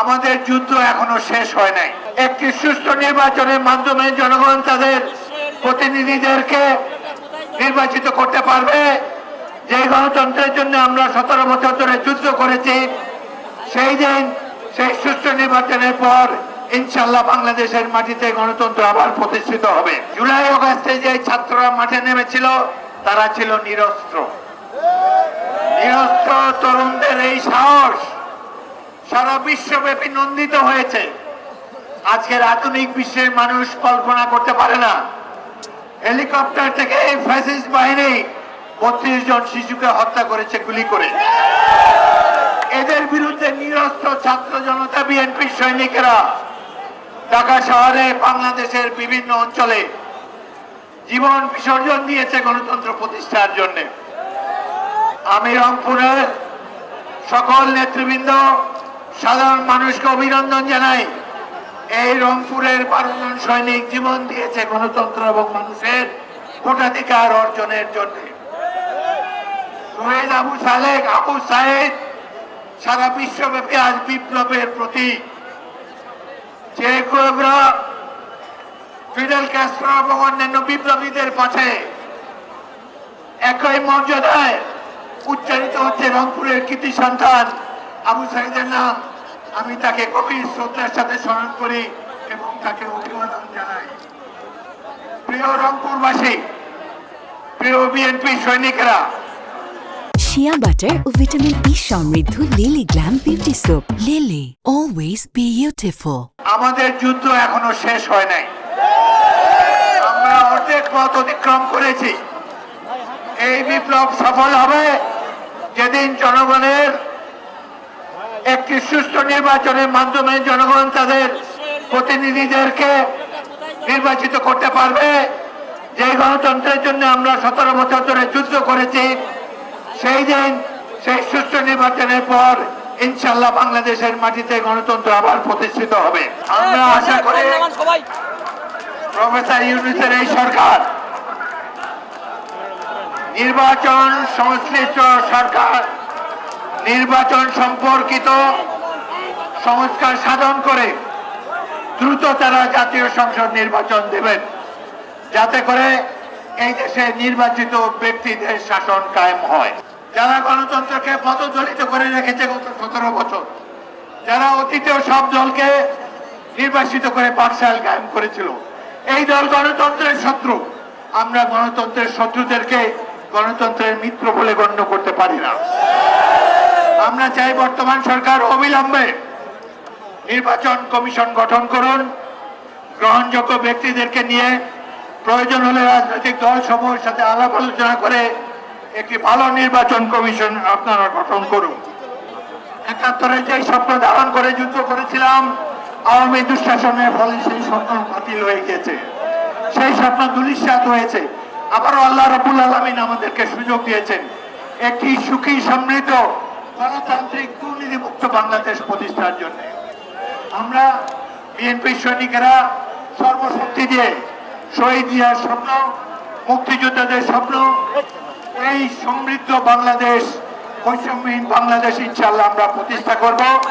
আমাদের যুদ্ধ এখনও শেষ হয় নাই। একটি সুষ্ঠু নির্বাচনের মাধ্যমে জনগণ তাদের প্রতিনিধিদেরকে নির্বাচিত করতে পারবে। যে গণতন্ত্রের জন্য আমরা সতেরো বছর ধরে যুদ্ধ করেছি, সেই দিন, সেই সুষ্ঠু নির্বাচনের পর ইনশাল্লাহ বাংলাদেশের মাটিতে গণতন্ত্র আবার প্রতিষ্ঠিত হবে। জুলাই অগাস্টে যে ছাত্ররা মাঠে নেমেছিল, তারা ছিল নিরস্ত্র। নিরস্ত্র তরুণদের এই সাহস সারা বিশ্বব্যাপী নন্দিত হয়েছে। আজকের আধুনিক বিশ্বের মানুষ কল্পনা করতে পারে না। হেলিকপ্টার থেকে ফ্যাসিস্ট বাহিনী বত্রিশ জন শিশুকে হত্যা করেছে গুলি করে। এদের বিরুদ্ধে নিরস্ত্র ছাত্র জনতা বিএনপির সৈনিকেরা ঢাকা শহরে বাংলাদেশের বিভিন্ন অঞ্চলে জীবন বিসর্জন দিয়েছে গণতন্ত্র প্রতিষ্ঠার জন্য। আমি রংপুরের সকল নেতৃবৃন্দ সাধারণ মানুষকে অভিনন্দন জানাই। এই রংপুরের বারো সৈনিক জীবন দিয়েছে গণতন্ত্র এবং মানুষের ভোটাধিকার অর্জনের জন্য। শহীদ আবু সালেক, আবু সাহেদ সারা বিশ্বব্যাপী আজ বিপ্লবের প্রতীক। যে ফিডেল এবং অন্যান্য বিপ্লবীদের পাশে একই মর্যাদায় উচ্চারিত হচ্ছে রংপুরের কৃতি সন্তান আবু সাইদের নাম আমি তাকে গভীর শ্রদ্ধার সাথে স্মরণ করি এবং তাকে অভিবাদন জানাই। প্রিয় রংপুরবাসী প্রিয় বিএনপি সৈনিকেরা শিয়া বাটার ও ভিটামিন ই সমৃদ্ধ Lily glam beauty soap Lily always beautiful আমাদের যুদ্ধ এখনও শেষ হয় নাই। আমরা অর্ধেক পথ অতিক্রম করেছি। এই বিপ্লব সফল হবে যেদিন জনগণের একটি সুষ্ঠু নির্বাচনের মাধ্যমে জনগণ তাদের প্রতিনিধিদেরকে নির্বাচিত করতে পারবে। যে গণতন্ত্রের জন্য আমরা সতেরো বছর ধরে যুদ্ধ করেছি সেই দিন সেই সুষ্ঠু নির্বাচনের পর ইনশাল্লাহ বাংলাদেশের মাটিতে গণতন্ত্র আবার প্রতিষ্ঠিত হবে। আমরা আশা করি প্রফেসর ইউনুসের এই সরকার নির্বাচন সংশ্লিষ্ট সরকার নির্বাচন সম্পর্কিত সংস্কার সাধন করে দ্রুত তারা জাতীয় সংসদ নির্বাচন দেবেন। যাতে করে এই দেশে নির্বাচিত ব্যক্তিদের শাসন কায়েম হয়। যারা গণতন্ত্রকে পদদলিত করে রেখেছে গত সতেরো বছর, যারা অতীতেও সব দলকে নির্বাচিত করে পাঠশাল কায়েম করেছিল, এই দল গণতন্ত্রের শত্রু। আমরা গণতন্ত্রের শত্রুদেরকে গণতন্ত্রের মিত্র বলে গণ্য করতে পারি না। আমরা চাই বর্তমান সরকার অবিলম্বে নির্বাচন কমিশন গঠন করুন। গ্রহণযোগ্য ব্যক্তিদেরকে নিয়ে প্রয়োজন হলে রাজনৈতিক দল সমূহের সাথে আলাপ আলোচনা করে একটি ভালো নির্বাচন কমিশন আপনারা গঠন করুন। একাত্তরে যে স্বপ্ন ধারণ করে যুদ্ধ করেছিলাম, আওয়ামী দুঃশাসনের ফলে সেই স্বপ্ন বাতিল হয়ে গেছে সেই স্বপ্ন দুলিশ্বাত হয়েছে। আবারও আল্লাহ রবুল আলমিন আমাদেরকে সুযোগ দিয়েছেন। একটি সুখী, সমৃদ্ধ গণতান্ত্রিক দুর্নীতিমুক্ত বাংলাদেশ প্রতিষ্ঠার জন্য। আমরা বিএনপি সৈনিকেরা সর্বশক্তি দিয়ে শহীদ জিয়ার স্বপ্ন, মুক্তিযোদ্ধাদের স্বপ্ন, এই সমৃদ্ধ বাংলাদেশ, বৈষম্যহীন বাংলাদেশ ইনশাল্লাহ আমরা প্রতিষ্ঠা করব।